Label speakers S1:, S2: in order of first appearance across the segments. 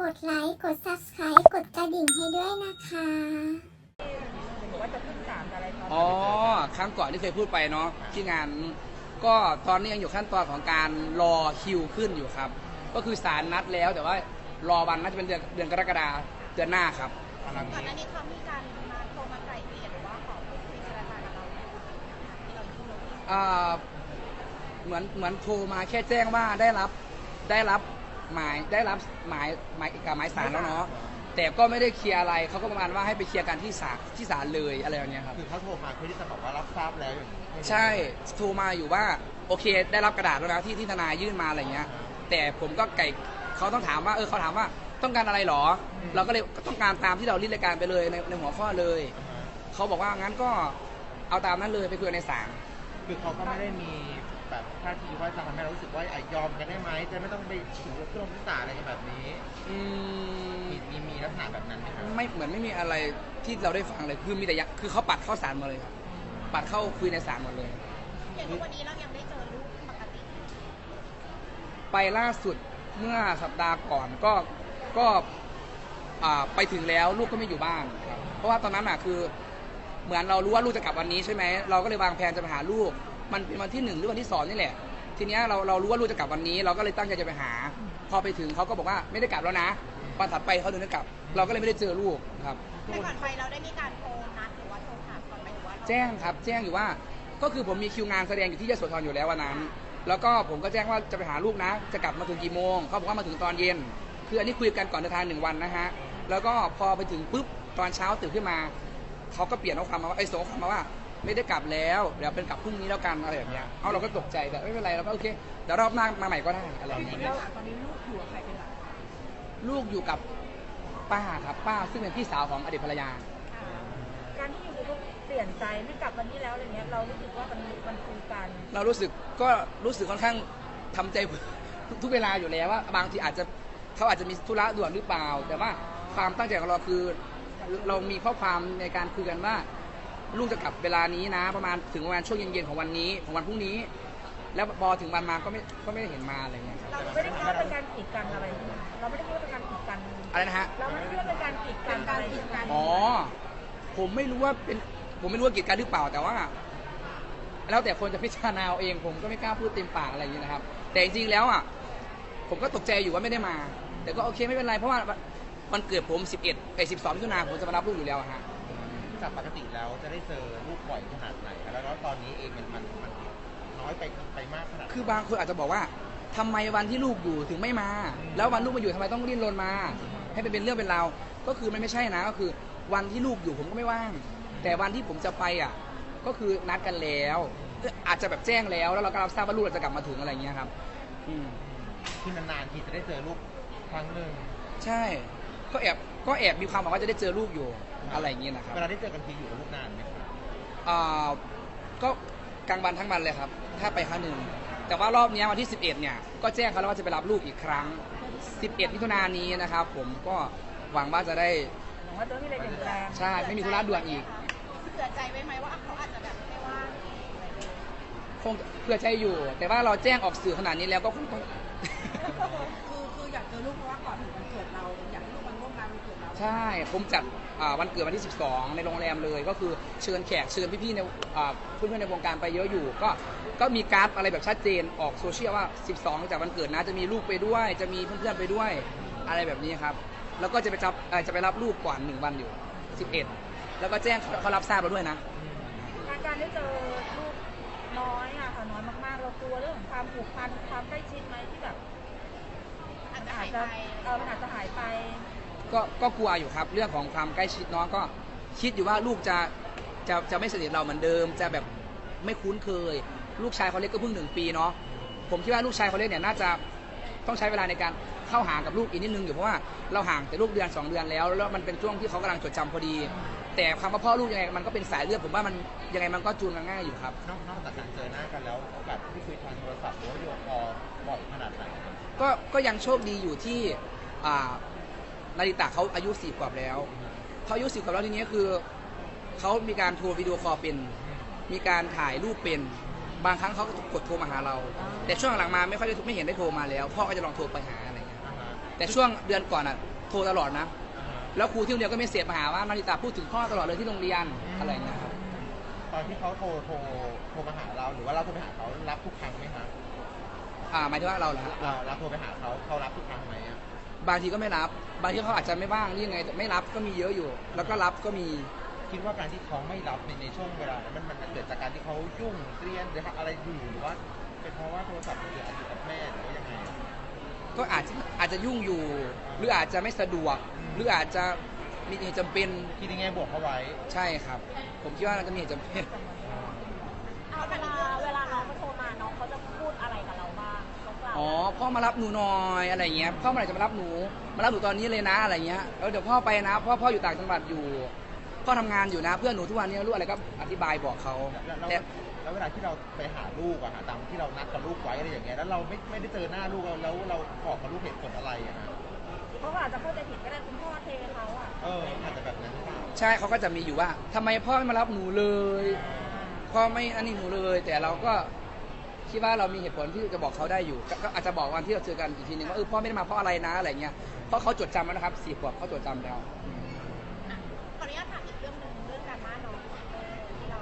S1: กดไลค์ กด Subscribe กดกระดิ่งให้ด้วยนะคะ
S2: หรือว่าจะขึ้นศาลอะไรตอน
S3: อ๋อ ครั้งก่อนที่เคยพูดไปเนาะที่งาน ก็ตอนนี้ยังอยู่ขั้นตอนของการรอคิวขึ้นอยู่ครับ ก็คือศาลนัดแล้วแต่ว่ารอวันน่าจะเป็นเดือนเดือนกรกฎาเดือนหน้าครับ
S2: ก่อนหน้านี้เขามีการมาโทรมาไกล่เกลี่ยหรือว่าขอพูดคุยเจรจากับเราไหมที่เราพูด
S3: อ่าเหมือนเหมือนโทรมาแค่แจ้งว่าได้รับได้รับ หมายได้รับหมายหมายกับหมายสารแล้วเนาะแต่ก็ไม่ได้เคลียร์อะไรเขาก็ประมาณว่าให้ไปเคลียร์กันที่ศาลที่ศาลเลยอะไรอย่างเงี้ยครับ
S4: คือเขาโทรมาเพื่อที่จะบอกว่ารับทราบแล้วอย่างนี้
S3: ใช่โทรมาอยู่ว่าโอเค ได้รับกระดาษแล้วนะที่ที่ทนายยื่นมาอะไรเงี้ย แต่ผมก็ไก่เขาต้องถามว่าเออเขาถามว่าต้องการอะไรหรอ เราก็เลยก็ต้องการตามที่เรารีดรายการไปเลยในในหัวข้อเลยเขาบอกว่างั้นก็เอาตามนั้นเลยไปคุยกันในศาล
S4: คือเขาก็ไม่ได้มี แบบท่าทีว่าจะทำให้เรารู้สึกว่าอะยอมกันได้ไหมจะไม่ต้องไปถึงกับเครื่องพิศาลอะไรกันแบบนี้
S3: อืม
S4: มีมีมีลักษณะแบบนั้นไหมครับ
S3: ไม่เหมือนไม่มีอะไรที่เราได้ฟังเลยคือมีแต่ยักคือเขาปัดเข้าศาลหมาเลยครับปัดเข้าคุยในศาลหมดเลย
S2: อย่างทุกวันนี้เรายังได้เจอลูกปกติ
S3: ไปล่าสุดเมื่อสัปดาห์ก่อนก็ก็อ่าไปถึงแล้วลูกก็ไม่อยู่บ้านครับเพราะว่าตอนนั้นอะคือ เหมือนเรารู้ว่าลูกจะกลับวันนี้ใช่ไหมเราก็เลยวางแผนจะไปหาลูก มันเป็นวันที่หนึ่งหรือวันที่สองนี่แหละ ทีเนี้ยเราเรารู้ว่าลูกจะกลับวันนี้ เราก็เลยตั้งใจจะไปหา พอไปถึงเขาก็บอกว่าไม่ได้กลับแล้วนะวันถัดไปเขาถึงจะกลับ เราก็เลยไม่ได้เจอลูกครับ
S2: แต่ก่อนไปเราได้มีการโทรนัดหรือว่าโทรถามก่อนไปหรือว่าเรา
S3: แจ้งครับ แจ้งอยู่ว่าก็คือผมมีคิวงานแสดงอยู่ที่ยโสธรอยู่แล้ววันนั้น แล้วก็ผมก็แจ้งว่าจะไปหาลูกนะ จะกลับมาถึงกี่โมงเขาบอกว่ามาถึงตอนเย็น คืออันนี้คุยกันก่อนเดินทางหนึ่งวันนะฮะแล้วก็พอไปถึงปุ๊บตอนเช้าตื่นขึ้นมาเขาก็เปลี่ยนข้อความมาว่าไอ้ยส่งข้อความมาว่า ไม่ได้กลับแล้วเดี๋ยวเป็นกลับพรุ่งนี้แล้วกันอะไรแบบเนี้ยเอาเราก็ตกใจแบบไม่เป็นไรเราก็โอเคเดี๋ยวรอบหน้ามาใหม่ก็ได้อะไรอย่างเงี้ย
S2: ตอนนี้ลูกอยู่กับใครเป็นหลัก
S3: ลูกอยู่กับป้าครับป้าซึ่งเป็นพี่สาวของอดีตภรรยา
S2: การที่อยู่ดีๆเปลี่ยนใจไม่กลับวันนี้แล้วอะไรเงี้ยเรารู้สึกว่ามันมันคือการ
S3: เรารู้สึกก็รู้สึกค่อนข้างทำใจทุกทุกเวลาอยู่แล้วว่า บางทีอาจจะเขาอาจจะมีธุระด่วนหรือเปล่า แต่ว่าความตั้งใจของเราคือเรามีข้อความในการคุยกันว่า ลูกจะกลับเวลานี้นะ ประมาณถึงประมาณช่วงเย็นๆของวันนี้ของวันพรุ่งนี้ แล้วพอถึงวันมาก็ไม่ก็ไม่ได้เห็นมาอะไรเงี้ยครับ
S2: เราไม่ได้คิดว่าเป็นการกีดกันอะไร เราไม่ได้คิดว่าเป็นการกีดกัน
S3: อะไรนะฮะ
S2: เราไม่ได้คิดว่าเป็นการกีดกันการกีดกัน
S3: อ๋อผมไม่รู้ว่าเป็นผมไม่รู้ว่ากิจการหรือเปล่าแต่ว่า แล้วแต่คนจะพิจารณาเอาเองผมก็ไม่กล้าพูดเต็มปากอะไรอย่างนี้นะครับ แต่จริงๆแล้วอะผมก็ตกใจอยู่ว่าไม่ได้มา แต่ก็โอเคไม่เป็นไรเพราะว่ามันเกิดผม 11ไอ้12มิถุนาผมจะมารับลูกอยู่แล้วอะฮะ
S4: จากปกติแล้วจะได้เจอลูกบ่อยขนาดไหนแล้วแล้วตอนนี้เองมันมันมันน้อยไปไปมากขนาดไหน
S3: คือบางคนอาจจะบอกว่าทำไมวันที่ลูกอยู่ถึงไม่มาแล้ววันลูกมาอยู่ทำไมต้องดิ้นรนมา ให้เป็นเป็นเรื่องเป็นราวก็คือมันไม่ใช่นะก็คือ วันที่ลูกอยู่ผมก็ไม่ว่าง แต่วันที่ผมจะไปอะก็คือนัดกันแล้วอาจจะแบบแจ้งแล้วแล้วเราก็รับทราบว่าลูกเราจะกลับมาถึงอะไรอย่างเงี้ยครับ อืม
S4: คือนานๆทีจะได้เจอลูกครั้งหนึ่ง
S3: ใช่ ก็แอบก็แอบมีความหวังว่าจะได้เจอลูกอยู่ อะไรอย่างเงี้ยนะครับ
S4: เวลาได้เจอกันทีอยู่กับลูกนานไหมครับ
S3: อ่าก็กลางวันทั้งวันเลยครับ ถ้าไปครั้งหนึ่ง แต่ว่ารอบเนี้ยวันที่ 11 เนี่ย ก็แจ้งเขาแล้วว่าจะไปรับลูกอีกครั้ง 11มิถุนายนนี้นะครับ ผมก็หวังว่าจะได้
S2: หวังว่าจะไม่มีอะไรเปลี่ยนแปลง
S3: ใช่ ไม่มีธุระด่วนอีก
S2: เผื่อใจไว้ไหมว่าเขาอาจจะแบบไม่ว่าง
S3: คงเพื่อใจอยู่ แต่ว่าเราแจ้งออกสื่อขนาดนี้แล้วก็คงต้อง
S2: คือคืออยากเจอลูกเพราะว่าก่อนถึงวันเกิดเราอยากให้ลูกมาร่วมงานวันเกิดเรา
S3: ใช่ ผมจัด อ่าวันเกิดวันที่ 12 ในโรงแรมเลยก็คือเชิญแขกเชิญพี่ๆในอ่าเพื่อนๆในวงการไปเยอะอยู่ ก็ก็มีการ์ดอะไรแบบชัดเจนออกโซเชียลว่า 12 จากวันเกิดนะจะมีลูกไปด้วย จะมีเพื่อนๆไปด้วยอะไรแบบนี้ครับ แล้วก็จะไปจับเอ่อจะไปรับลูกก่อนหนึ่งวันอยู่ 11 แล้วก็แจ้งเขาเขารับทราบเราด้วยนะ
S2: การการได้เจอลูกน้อยอะค่ะน้อยมากๆ เรากลัวเรื่องของความผูกพันความใกล้ชิดไหมที่แบบอาจจะหายไป เออมันอาจจะหายไป
S3: ก็ก็กลัวอยู่ครับ เรื่องของความใกล้ชิดน้องก็คิดอยู่ว่าลูกจะจะจะไม่สนิทเราเหมือนเดิม จะแบบไม่คุ้นเคย ลูกชายเขาเล็กก็เพิ่งหนึ่งปีเนาะผมคิดว่าลูกชายเขาเล็กเนี่ยน่าจะต้องใช้เวลาในการเข้าหากับลูกอีกนิดนึงอยู่เพราะว่าเราห่างแต่ลูกเดือนสองเดือนแล้ว แล้วมันเป็นช่วงที่เขากำลังจดจำพอดี แต่คำว่าพ่อลูกยังไงมันก็เป็นสายเลือดผมว่ามันยังไงมันก็จูนกันง่ายอยู่ครับ
S4: นอกนอกจากการเจอหน้ากันแล้วโอกาสที่คุยทางโทรศัพท์หรือว่าวิดีโอคอลบ่อยขนาดไหนครับ
S3: ก็ก็ยังโชคดีอยู่ที่อ่า นาริตะเขาอายุสี่ขวบแล้วเขาอายุสี่ขวบแล้วทีนี้คือเขามีการโทรวิดีโอคอลเป็น มีการถ่ายรูปเป็น บางครั้งเขาก็กดโทรมาหาเรา แต่ช่วงหลังมาไม่ค่อยได้ไม่เห็นได้โทรมาแล้วพ่อก็จะลองโทรไปหาอะไรเงี้ย
S4: อ่าฮะ
S3: แต่ช่วงเดือนก่อนอะโทรตลอดนะ แล้วครูที่โรงเรียนก็ไม่เสียมาหาว่านาริตาพูดถึงพ่อตลอดเลยที่โรงเรียนอะไรอย่างเงี้ยครับ
S4: ตอนที่เขาโทรโทรโทรมาหาเราหรือว่าเราโทรไปหาเขารับทุกครั้งไหมคะ
S3: อ่าหมายถึงว่าเราเหรอฮะ
S4: เรารับโทรไปหาเขาเขารับทุกครั้งไหมอะ
S3: บางทีก็ไม่รับบางทีเขาอาจจะไม่ว่างหรือยังไงแต่ไม่รับก็มีเยอะอยู่ แล้วก็รับก็มี
S4: คิดว่าการที่เขาไม่รับในในช่วงเวลานั้นมันมันมันเกิดจากการที่เขายุ่งเรียนหรืออะไรอยู่หรือว่า เป็นเพราะว่าโทรศัพท์มือถืออาจจะอยู่กับแม่หรือว่ายังไงอะ
S3: ก็อาจจะอาจจะยุ่งอยู่ หรืออาจจะไม่สะดวกหรืออาจจะมีเหตุจำเป็น
S4: คิดในแง่บวกเขาไว้
S3: ใช่ครับ ผมคิดว่าน่าจะมีเหตุจำเป็น
S5: เอาเวลา
S3: อ๋อพ่อมารับหนูหน่อยอะไรเงี้ยพ่อเมื่อไหร่จะมารับหนู มารับหนูตอนนี้เลยนะอะไรเงี้ยเออเดี๋ยวพ่อไปนะพ่อพ่ออยู่ต่างจังหวัดอยู่พ่อทำงานอยู่นะเพื่อนหนูทุกวันนี้รู้อะไรก็อธิบายบอกเขา
S4: แล้วแล้ว
S3: แต่
S4: แล้วเวลาที่เราไปหาลูกอะหาตามที่เรานัดกับลูกไว้อะไรอย่างเงี้ยแล้วเราไม่ไม่ได้เจอหน้าลูกเราแล้วเราบอกกับลูกเหตุผลอะไรอะฮะ
S2: เขาก็อาจจะเข้าใจผิดก็ได้คุณพ่อเทเขาอะ
S4: เอออาจจะแบบนั้นหรือเปล่า
S3: ใช่เขาก็จะมีอยู่ว่าทำไมพ่อไม่มารับหนูเลย พ่อไม่อันนี้หนูเลย แต่เราก็ คิดว่าเรามีเหตุผลที่จะบอกเขาได้อยู่ก็ก็อาจจะบอกวันที่เราเจอกันอีกทีหนึ่งว่าเออพ่อไม่ได้มาเพราะอะไรนะอะไรเงี้ยเพราะเขาจดจำแล้วนะครับสี่ขวบเขาจดจำแล้ว
S5: ขออนุญาตถามอีกเรื่องหนึ่งเรื่องการบ้านน้องเออที่เรา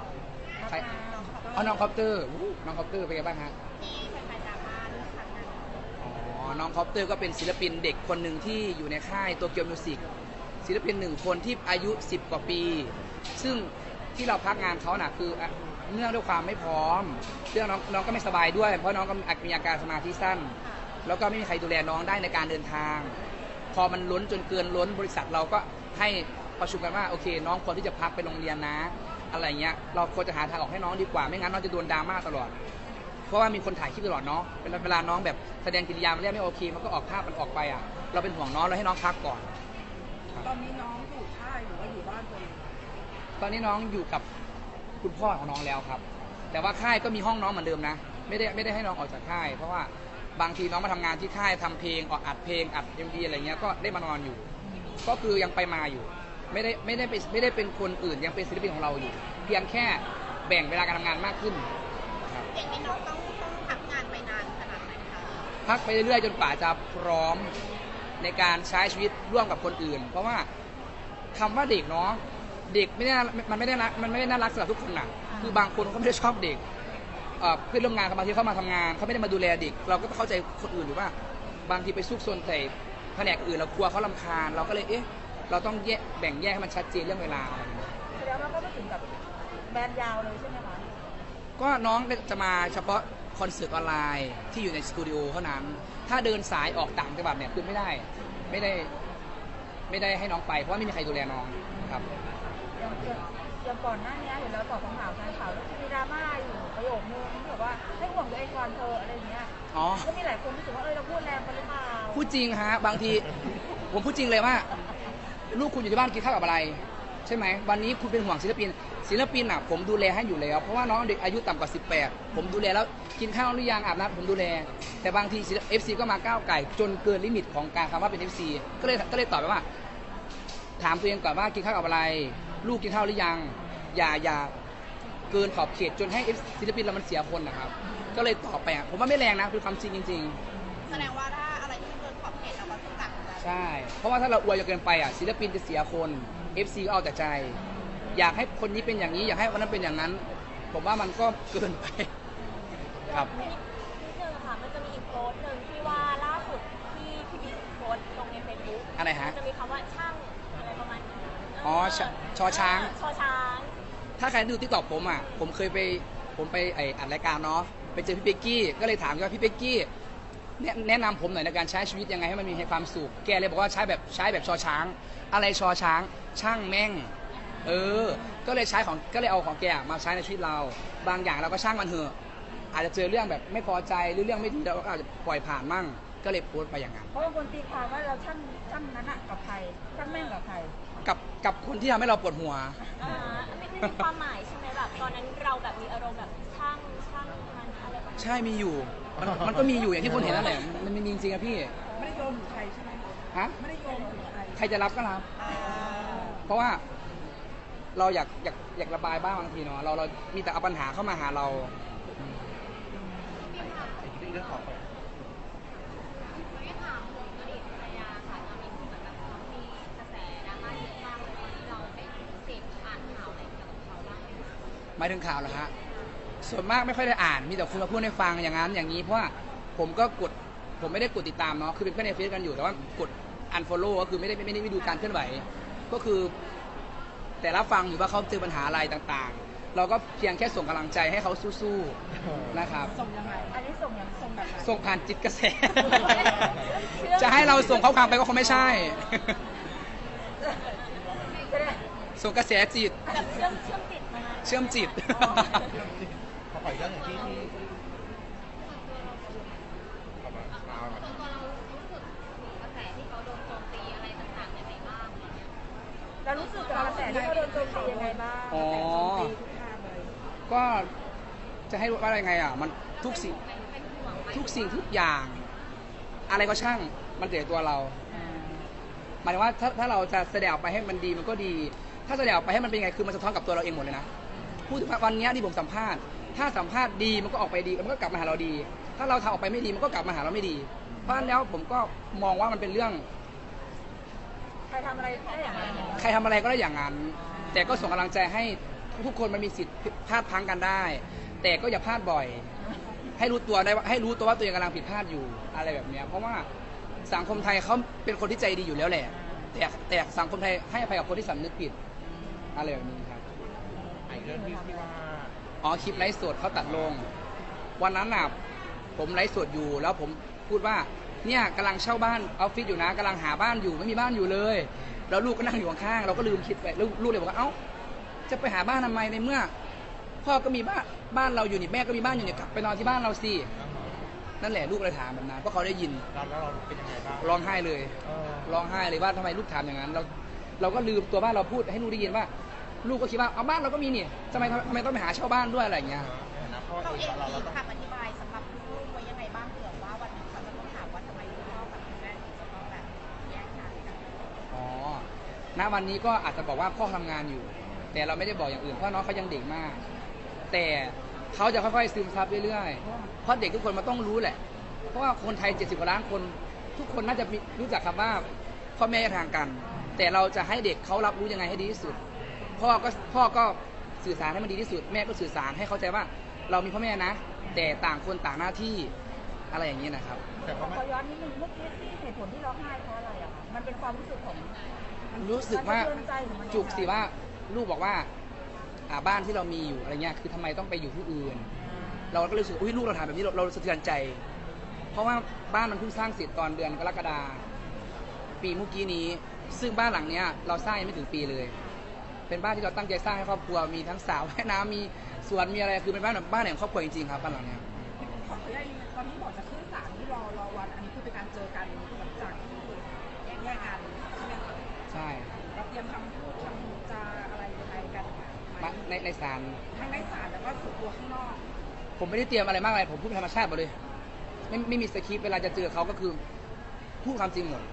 S3: ใคร
S5: น้องเขา
S3: เอาน้องคอปเตอร์อู้น้องคอปเตอร์เป็นไงบ้างฮะ
S5: ที่แฟนๆดราม่าเรื่องครั้งนั้น
S3: อ๋อ น้องคอปเตอร์ก็เป็นศิลปินเด็กคนหนึ่งที่อยู่ในค่ายโตเกียวมิวสิกศิลปินหนึ่งคนที่อายุ 10 กว่าปี ซึ่งที่เราพักงานเขาน่ะคืออะ เนื่องด้วยความไม่พร้อม เรื่องน้องน้องก็ไม่สบายด้วย เพราะน้องก็มีอาการสมาธิสั้น แล้วก็ไม่มีใครดูแลน้องได้ในการเดินทาง พอมันล้นจนเกินล้นบริษัทเราก็ให้ประชุมกันว่าโอเค น้องควรที่จะพักไปโรงเรียนนะ อะไรเงี้ยเราควรจะหาทางออกให้น้องดีกว่า ไม่งั้นน้องจะโดนดราม่าตลอด เพราะว่ามีคนถ่ายคลิปตลอดเนาะเวลาเวลาน้องแบบแสดงกิริยามันเรียกไม่โอเค มันก็ออกภาพมันออกไปอะ เราเป็นห่วงน้องเราให้น้องพักก่อน
S2: ตอนนี้น้องอยู่ค่ายหรือว่าอยู่บ้านตัวเอง
S3: ตอนนี้น้องอยู่กับ คุณพ่อของน้องแล้วครับ แต่ว่าค่ายก็มีห้องน้องเหมือนเดิมนะ ไม่ได้ไม่ได้ให้น้องออกจากค่าย เพราะว่าบางทีน้องมาทำงานที่ค่ายทำเพลงออกอัดเพลงอัดเอ็มดีอะไรเงี้ยก็ได้มานอนอยู่ ก็คือยังไปมาอยู่ ไม่ได้ไม่ได้เป็นไม่ได้เป็นคนอื่นยังเป็นศิลปินของเราอยู่ เพียงแค่แบ่งเวลาการทำงานมากขึ้นครับ
S5: อย่างนี้น้องต้องต้องพักงานไปนานขนาดไหนคะ
S3: พักไปเรื่อยๆจนกว่าจะพร้อมในการใช้ชีวิตร่วมกับคนอื่น เพราะว่าคำว่าเด็กเนาะ เด็กไม่ได้น่ามันไม่ได้น่ามันไม่ได้น่ารักสำหรับทุกคนน่ะ คือบางคนเขาไม่ได้ชอบเด็กเอ่อเพื่อนร่วมงานเขาบางทีเขามาทำงานเขาไม่ได้มาดูแลเด็ก เราก็ต้องเข้าใจคนอื่นหรือว่า บางทีไปซุกซนใส่แผนกอื่นเรากลัวเขาลำคาญเราก็เลยเอ๊ะเราต้องแยกแบ่งแยกให้มันชัดเจนเรื่องเวลาอะไรอย่างเงี้ย
S2: แสดงว่าก็ไม่ถึงกับแบนยาวเลยใช่ไหมคะ
S3: ก็น้องจะมาเฉพาะคอนเสิร์ตออนไลน์ที่อยู่ในสตูดิโอเท่านั้น ถ้าเดินสายออกต่างจังหวัดเนี่ยคือไม่ได้ ไม่ได้ ไม่ได้ให้น้องไปเพราะว่าไม่มีใครดูแลน้องครับ
S2: อย่างอย่างอย่างก่อนหน้านี้เห็นเราตอบคำถามแฟนข่าวแล้วมีดราม่าอยู่ประโยคนึงที่แบบว่าให้ห่วงตัวเองก่อนเธอะอะไรอย่างเงี้ย
S3: อ๋อ
S2: ก็มีหลายคนรู้สึกว่าเออเราพูดแรงไปหรือเปล่า
S3: พูดจริงฮะ บางที ผมพูดจริงเลยว่า ลูกคุณอยู่ที่บ้านกินข้าวกับอะไร ใช่ไหมวันนี้คุณเป็นห่วงศิลปิน ศิลปินอะผมดูแลให้อยู่แล้ว เพราะว่าน้องเด็กอายุต่ำกว่า 18 ผมดูแลแล้วกินข้าวหรือยังอาบน้ำผมดูแล แต่บางทีเอฟซีก็มาก้าวไก่ จนเกินลิมิตของการคำว่าเป็น FC ก็เลยก็เลยตอบไปว่า ถามตัวเองก่อนว่ากินข้าวกับอะไร ลูกกินข้าวหรือยัง อย่าอย่าเกินขอบเขตจนให้ FC ศิลปินเรามันเสียคนนะครับ ก็เลยตอบไปอะผมว่าไม่แรงนะคือความจริงจริงๆ
S5: แสดงว่าถ้าอะไรที่เกินขอบเขตเราก็ต้องตัดไป
S3: ใช่ เพราะว่าถ้าเราอวยจนเกินไปอะศิลปินจะเสียคน FC ก็เอาแต่ใจ อยากให้คนนี้เป็นอย่างนี้ อยากให้คนนั้นเป็นอย่างนั้น ผมว่ามันก็เกินไปครับ
S5: นิดนึงค่ะมันจะมีอีกโพสต์หนึ่งที่ว่าล่าสุดที่พี่บิ๊กโพสต์ลงในเฟซบุ๊ก
S3: อะไรฮะ
S5: จะมีคำว่าช่า
S3: อ๋อชชอช้าง
S5: ชอช้าง
S3: ถ้าใครดูทิกตอกผมอะ ผมเคยไปผมไปไออัดรายการเนาะไปเจอพี่เป๊กกี้ก็เลยถามว่าพี่เป๊กกี้แนะแนะนำผมหน่อยในการใช้ชีวิตยังไงให้มันมีความสุข แกเลยบอกว่าใช้แบบใช้แบบชอช้าง อะไรชอช้าง ช่างแม่ง เออ ก็เลยใช้ของก็เลยเอาของแกมาใช้ในชีวิตเรา บางอย่างเราก็ช่างมันเถอะอาจจะเจอเรื่องแบบไม่พอใจหรือเรื่องไม่ดีเราก็อาจจะปล่อยผ่านมั่ง ก็เลยโพสต์ไปอย่างนั้น
S2: เพราะบางคนตีความว่าเราช่างช่างนั้นอะกับใครช่างแม่งกับใคร
S3: กับกับคนที่ทำให้เราปวดหัว
S5: อ่าอันนี้คือมีความหมายใช่ไหมแบบตอนนั้นเราแบบมีอารมณ์แบบช่างช่างมันอะไรประมาณ
S3: ใช่มีอยู่ มันมันก็มีอยู่อย่างที่คุณเห็นนั่นแหละ มันมีจริงๆอะพี่
S2: ไม่ได้โยงถึงใครใช่ไหม
S3: ฮะ
S2: ไม่ได้โยงถึงใคร
S3: ใครจะรับก็รับเพราะว่าเราอยากอยากอยากระบายบ้างบางทีเนาะเราเรามีแต่เอาปัญหาเข้ามาหาเรา
S4: อีกเรื่องของ
S5: ไม่ถามถึงอดีตภรรยาค่ะตอนนี้คือเหมือนแบบ
S3: หมายถึงข่าวเหรอฮะส่วนมากไม่ค่อยได้อ่านมีแต่คนมาพูดให้ฟังอย่างนั้นอย่างนี้เพราะว่าผมก็กดผมไม่ได้กดติดตามเนาะคือเป็นเพื่อนในเฟซกันอยู่แต่ว่ากด unfollow ก็คือไม่ได้ไม่ได้ไม่ดูการเคลื่อนไหว ก็คือ แต่รับฟังอยู่ว่าเขาเจอปัญหาอะไรต่างๆ เราก็เพียงแค่ส่งกำลังใจให้เขาสู้ๆนะครับ
S2: ส่งยังไงอันนี้ส่งยังส่งแบบไหน
S3: ส่งผ่านจิตกระแส จะให้เราส่งข้อความไปก็คงไม่ใช่ส่งกระแสจิต
S5: แบบเชื่อมเชื่อมติดมา
S3: เชื่อมจิต
S4: ขอขออีกเรื่องหนึ่งที่ที่เอามาเอามา
S2: เรารู้สึกกับกระแสที่เขาโดนโจมตียังไงบ้าง
S3: อ๋อ
S2: กระแสโจมตีทุกทางเลย
S3: ก็จะให้ว่าอะไรไงอะ มันทุกสิ่งทุกสิ่งทุกอย่าง อะไรก็ช่างมันเกิดตัวเราหมายถึงว่าถ้าถ้าเราจะแสดงออกไปให้มันดีมันก็ดี ถ้าแสดงออกไปให้มันเป็นยังไงคือมันสะท้อนกับตัวเราเองหมดเลยนะ พูดถึงว่าวันเนี้ยที่ผมสัมภาษณ์ ถ้าสัมภาษณ์ดีมันก็ออกไปดีมันก็กลับมาหาเราดี ถ้าเราทำออกไปไม่ดีมันก็กลับมาหาเราไม่ดี เพราะฉะนั้นแล้วผมก็มองว่ามันเป็นเรื่อง
S2: ใครทำอะไรได้อย่างนั้น
S3: ใครทำอะไรก็ได้อย่างนั้น แต่ก็ส่งกำลังใจให้ทุกๆคนมันมีสิทธิ์พลาดพลั้งกันได้ แต่ก็อย่าพลาดบ่อย ให้รู้ตัวได้ว่าให้รู้ตัวว่าตัวเองกำลังผิดพลาดอยู่อะไรแบบเนี้ยเพราะว่าสังคมไทยเขาเป็นคนที่ใจดีอยู่แล้วแหละ แต่แต่สังคมไทยให้อภัยกับคนที่สำนึกผิดอะไรแบบนี้ค รับ
S4: อีกเรื่องที่ที่ว่า
S3: อ๋อคลิปไลฟ์สดเขาตัดลง วันนั้นน่ะผมไลฟ์สดอยู่แล้วผมพูดว่าเนี่ยกำลังเช่าบ้านออฟฟิศอยู่นะกำลังหาบ้านอยู่ไม่มีบ้านอยู่เลย แล้วลูกก็นั่งอยู่ข้างๆเราก็ลืมคิดไปลูกลูกเลยบอกว่าเอ้าจะไปหาบ้านทำไมในเมื่อ พ่อก็มีบ้านบ้านเราอยู่นี่แม่ก็มีบ้านอยู่นี่กลับไปนอนที่บ้านเราสินั่นแหละลูกเลยถามแบบนั้นเพราะเขาได้ยิน
S4: เราแล้วเราเป็นยังไงบ้าง
S3: ร้องไห้เลย
S4: เออ
S3: ร้องไห้เลยว่าทำไมลูกถามอย่างนั้นเราเราก็ลืมตัวบ้านเราพูดให้ลูกได้ยินว่า ลูกก็คิดว่าเอาบ้านเราก็มีนี่ทำไมทำไมต้องไปหาเช่าบ้านด้วยอะไรอย่างเงี้ย
S4: ในฐานะพ่อ
S6: เรา
S4: เอ
S6: เองง
S4: เรา
S6: มี
S4: เราต้อง
S6: คำอธิบายสำหรับลูกไว้ยังไงบ้างเผื่อว่าวันหนึ่งเขาจะต้องถามว่าทำไมคุณพ่อกับคุณแม่ถึงจะต้องแบบแยกทางกัน
S3: อ๋อ ณ วันนี้ก็อาจจะบอกว่าพ่อทำงานอยู่ แต่เราไม่ได้บอกอย่างอื่นเพราะน้องเขายังเด็กมาก แต่เขาจะค่อยๆซึมซับเรื่อยๆ เพราะเด็กทุกคนมันต้องรู้แหละ เพราะว่าคนไทย 70กว่าล้านคน ทุกคนน่าจะมีรู้จักคำว่าพ่อแม่แยกทางกัน แต่เราจะให้เด็กเขารับรู้ยังไงให้ดีที่สุด พ่อก็พ่อก็สื่อสารให้มันดีที่สุด แม่ก็สื่อสารให้เข้าใจว่า เรามีพ่อแม่นะ แต่ต่างคนต่างหน้าที่อะไรอย่างนี้นะครับ
S4: แต่
S2: ข
S4: ว่า
S2: อ
S4: มัน
S2: ขอย้อนนิดนึงเมื่อกี้ที่เหตุผลที่ร้องไห้เพราะอะไรอะคะมันเป็นความรู้สึกของมัน
S3: รู้สึกว่า
S2: สะเทือนใจหรือมันยังไง
S3: จุกสิว่าลูกบอกว่าอ่าบ้านที่เรามีอยู่อะไรเงี้ยคือทำไมต้องไปอยู่ที่อื่น เราก็เลยรู้สึกอุ้ยลูกเราถามแบบนี้เราเราสะเทือนใจ เพราะว่าบ้านมันเพิ่งสร้างเสร็จตอนเดือนกรกฎาปีเมื่อกี้นี้ ซึ่งบ้านหลังเนี้ยเราสร้างยังไม่ถึงปีเลย เป็นบ้านที่เราตั้งใจสร้างให้ครอบครัวมีทั้งสระว่ายน้ำมีสวนมีอะไรคือเป็นบ้านแบบบ้านแห่งครอบครัวจริงๆครับบ้านหลังเนี้ย
S2: ขออนุญาตนิดนึงตอนที่บอกจะขึ้นศาลที่รอรอวัน อันนี้คือเป็นการเจอกันหลังจากที่แยกย้ายกันใช่ไหมคะ
S3: ใช่
S2: เราเตรียมคำพูดคำจาอะไรยังไงกันไหม
S3: มาในในศาล
S2: ทั้งในศาลแล้วก็ส่วนตัวข้างนอก
S3: ผมไม่ได้เตรียมอะไรมากเลยผมพูดเป็นธรรมชาติหมดเลย ไม่ไม่มีสคริปต์เวลาจะเจอเขาก็คือพูดความจริงหมด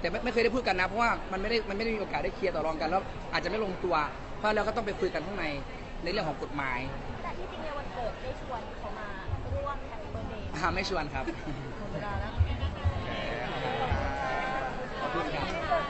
S3: แต่ไม่ไม่เคยได้พูดกันนะ เพราะว่ามันไม่ได้มันไม่ได้มีโอกาสได้เคลียร์ต่อรองกันแล้วอาจจะไม่ลงตัว เพราะเราก็ต้องไปคุยกันข้างในในเรื่องของกฎหมาย
S5: แต่ที่จริงในวันเกิดได้ชวนเขามาร่วมแฮปปี้เบิร์เดย์
S3: อ่าไม่ชวนครับ
S2: หมดเวลาแล้ว
S3: ขอบคุณครับ